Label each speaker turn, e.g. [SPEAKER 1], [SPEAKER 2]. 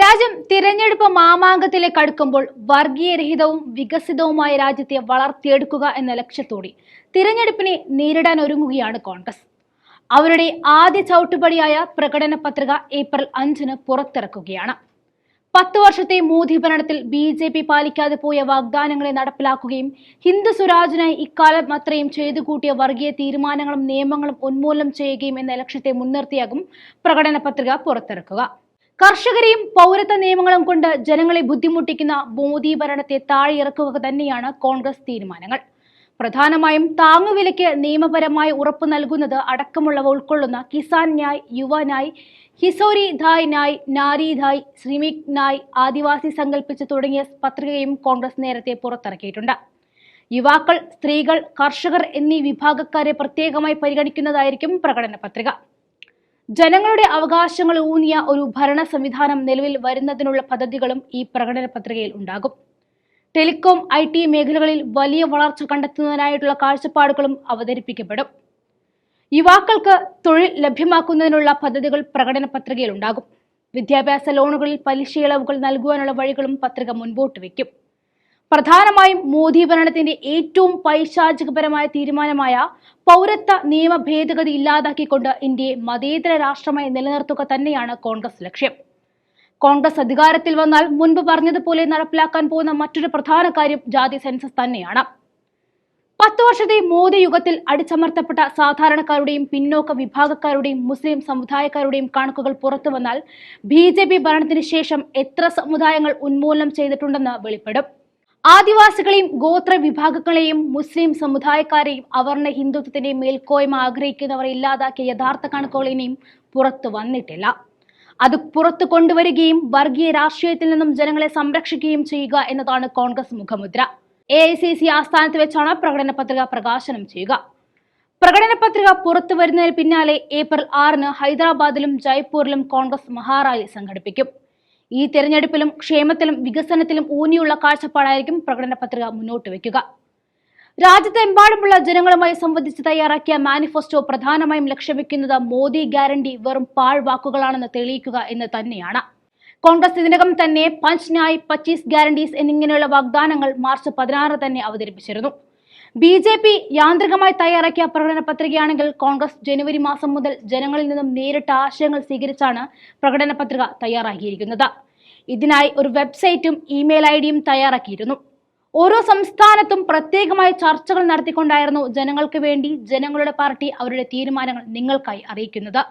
[SPEAKER 1] രാജ്യം തിരഞ്ഞെടുപ്പ് മാമാങ്കത്തിലേക്ക് അടുക്കുമ്പോൾ വർഗീയരഹിതവും വികസിതവുമായ രാജ്യത്തെ വളർത്തിയെടുക്കുക എന്ന ലക്ഷ്യത്തോടെ തിരഞ്ഞെടുപ്പിനെ നേരിടാൻ ഒരുങ്ങുകയാണ് കോൺഗ്രസ്. അവരുടെ ആദ്യ ചവിട്ടുപടിയായ പ്രകടന പത്രിക ഏപ്രിൽ അഞ്ചിന് പുറത്തിറക്കുകയാണ്. പത്ത് വർഷത്തെ മോദി ഭരണത്തിൽ ബി ജെ പി പാലിക്കാതെ പോയ വാഗ്ദാനങ്ങളെ നടപ്പിലാക്കുകയും ഹിന്ദു സ്വരാജിനായി ഇക്കാലം അത്രയും ചെയ്തു കൂട്ടിയ വർഗീയ തീരുമാനങ്ങളും നിയമങ്ങളും ഉന്മൂലനം ചെയ്യുകയും എന്ന ലക്ഷ്യത്തെ മുൻനിർത്തിയാകും പ്രകടന പത്രിക പുറത്തിറക്കുക. കർഷകരെയും പൗരത്വ നിയമങ്ങളും കൊണ്ട് ജനങ്ങളെ ബുദ്ധിമുട്ടിക്കുന്ന മോദി ഭരണത്തെ താഴെയിറക്കുക തന്നെയാണ് കോൺഗ്രസ് തീരുമാനങ്ങൾ. പ്രധാനമായും താങ്ങുവിലയ്ക്ക് നിയമപരമായി ഉറപ്പ് നൽകുന്നത് അടക്കമുള്ളവ ഉൾക്കൊള്ളുന്ന കിസാൻ ന്യായ് യുവ ന്യായ് ഹിസോരി ധായ് നായ് നാരി ധായ് ശ്രീമിക് നായ് ആദിവാസി സങ്കല്പിച്ച് തുടങ്ങിയ പത്രികയും കോൺഗ്രസ് നേരത്തെ പുറത്തിറക്കിയിട്ടുണ്ട്. യുവാക്കൾ സ്ത്രീകൾ കർഷകർ എന്നീ വിഭാഗക്കാരെ പ്രത്യേകമായി പരിഗണിക്കുന്നതായിരിക്കും പ്രകടന പത്രിക. ജനങ്ങളുടെ അവകാശങ്ങൾ ഊന്നിയ ഒരു ഭരണ സംവിധാനം നിലവിൽ വരുന്നതിനുള്ള പദ്ധതികളും ഈ പ്രകടന പത്രികയിൽ ഉണ്ടാകും. ടെലികോം ഐ ടി മേഖലകളിൽ വലിയ വളർച്ച കണ്ടെത്തുന്നതിനായിട്ടുള്ള കാഴ്ചപ്പാടുകളും അവതരിപ്പിക്കപ്പെടും. യുവാക്കൾക്ക് തൊഴിൽ ലഭ്യമാക്കുന്നതിനുള്ള പദ്ധതികൾ പ്രകടന പത്രികയിൽ ഉണ്ടാകും. വിദ്യാഭ്യാസ ലോണുകളിൽ പലിശ ഇളവുകൾ നൽകുവാനുള്ള വഴികളും പത്രിക മുൻപോട്ട് വയ്ക്കും. പ്രധാനമായും മോദി ഭരണത്തിന്റെ ഏറ്റവും പൈശാചികപരമായ തീരുമാനമായ പൗരത്വ നിയമ ഭേദഗതി ഇല്ലാതാക്കിക്കൊണ്ട് ഇന്ത്യയെ മതേതര രാഷ്ട്രമായി നിലനിർത്തുക തന്നെയാണ് കോൺഗ്രസ് ലക്ഷ്യം. കോൺഗ്രസ് അധികാരത്തിൽ വന്നാൽ മുൻപ് പറഞ്ഞതുപോലെ നടപ്പിലാക്കാൻ പോകുന്ന മറ്റൊരു പ്രധാന കാര്യം ജാതി സെൻസസ് തന്നെയാണ്. പത്ത് വർഷത്തെ മോദി യുഗത്തിൽ അടിച്ചമർത്തപ്പെട്ട സാധാരണക്കാരുടെയും പിന്നോക്ക വിഭാഗക്കാരുടെയും മുസ്ലിം സമുദായക്കാരുടെയും കണക്കുകൾ പുറത്തു വന്നാൽ ബി ജെ പി ഭരണത്തിന് ശേഷം എത്ര സമുദായങ്ങൾ ഉന്മൂലനം ചെയ്തിട്ടുണ്ടെന്ന് വെളിപ്പെടും. ആദിവാസികളെയും ഗോത്ര വിഭാഗങ്ങളെയും മുസ്ലിം സമുദായക്കാരെയും അവർണ ഹിന്ദുത്വത്തിന്റെ മേൽക്കോയ്മ ആഗ്രഹിക്കുന്നവർ ഇല്ലാതാക്കിയ യഥാർത്ഥ കണക്കുകളിനെയും പുറത്തു വന്നിട്ടില്ല. അത് പുറത്തു കൊണ്ടുവരികയും വർഗീയ രാഷ്ട്രീയത്തിൽ നിന്നും ജനങ്ങളെ സംരക്ഷിക്കുകയും ചെയ്യുക എന്നതാണ് കോൺഗ്രസ് മുഖമുദ്ര. എ ഐ സി സി ആസ്ഥാനത്ത് വെച്ചാണ് പ്രകടന പത്രിക പ്രകാശനം ചെയ്യുക. പ്രകടന പത്രിക പുറത്തു വരുന്നതിന് പിന്നാലെ ഏപ്രിൽ ആറിന് ഹൈദരാബാദിലും ജയ്പൂരിലും കോൺഗ്രസ് മഹാറാലി സംഘടിപ്പിക്കും. ഈ തെരഞ്ഞെടുപ്പിലും ക്ഷേമത്തിലും വികസനത്തിലും ഊന്നിയുള്ള കാഴ്ചപ്പാടായിരിക്കും പ്രകടന പത്രിക മുന്നോട്ട് വയ്ക്കുക രാജ്യത്തെമ്പാടുമുള്ള ജനങ്ങളുമായി സംബന്ധിച്ച് തയ്യാറാക്കിയ മാനിഫെസ്റ്റോ പ്രധാനമായും ലക്ഷ്യം വെക്കുന്നത് മോദി ഗ്യാരണ്ടി വെറും പാഴ്വാക്കുകളാണെന്ന് തെളിയിക്കുക എന്ന് തന്നെയാണ്. കോൺഗ്രസ് ഇതിനകം തന്നെ പഞ്ച് ന്യായ് പച്ചീസ് ഗ്യാരണ്ടീസ് എന്നിങ്ങനെയുള്ള വാഗ്ദാനങ്ങൾ മാർച്ച് പതിനാറ് തന്നെ അവതരിപ്പിച്ചിരുന്നു. ബി ജെ പി യാന്ത്രികമായി തയ്യാറാക്കിയ പ്രകടന പത്രികയാണെങ്കിൽ കോൺഗ്രസ് ജനുവരി മാസം മുതൽ ജനങ്ങളിൽ നിന്നും നേരിട്ട് ആശയങ്ങൾ സ്വീകരിച്ചാണ് പ്രകടന പത്രിക തയ്യാറാക്കിയിരിക്കുന്നത്. ഇതിനായി ഒരു വെബ്സൈറ്റും ഇമെയിൽ ഐ ഡിയും തയ്യാറാക്കിയിരുന്നു. ഓരോ സംസ്ഥാനത്തും പ്രത്യേകമായ ചർച്ചകൾ നടത്തിക്കൊണ്ടായിരുന്നു ജനങ്ങൾക്ക് വേണ്ടി ജനങ്ങളുടെ പാർട്ടി അവരുടെ തീരുമാനങ്ങൾ നിങ്ങൾക്കായി അറിയിക്കുന്നത്.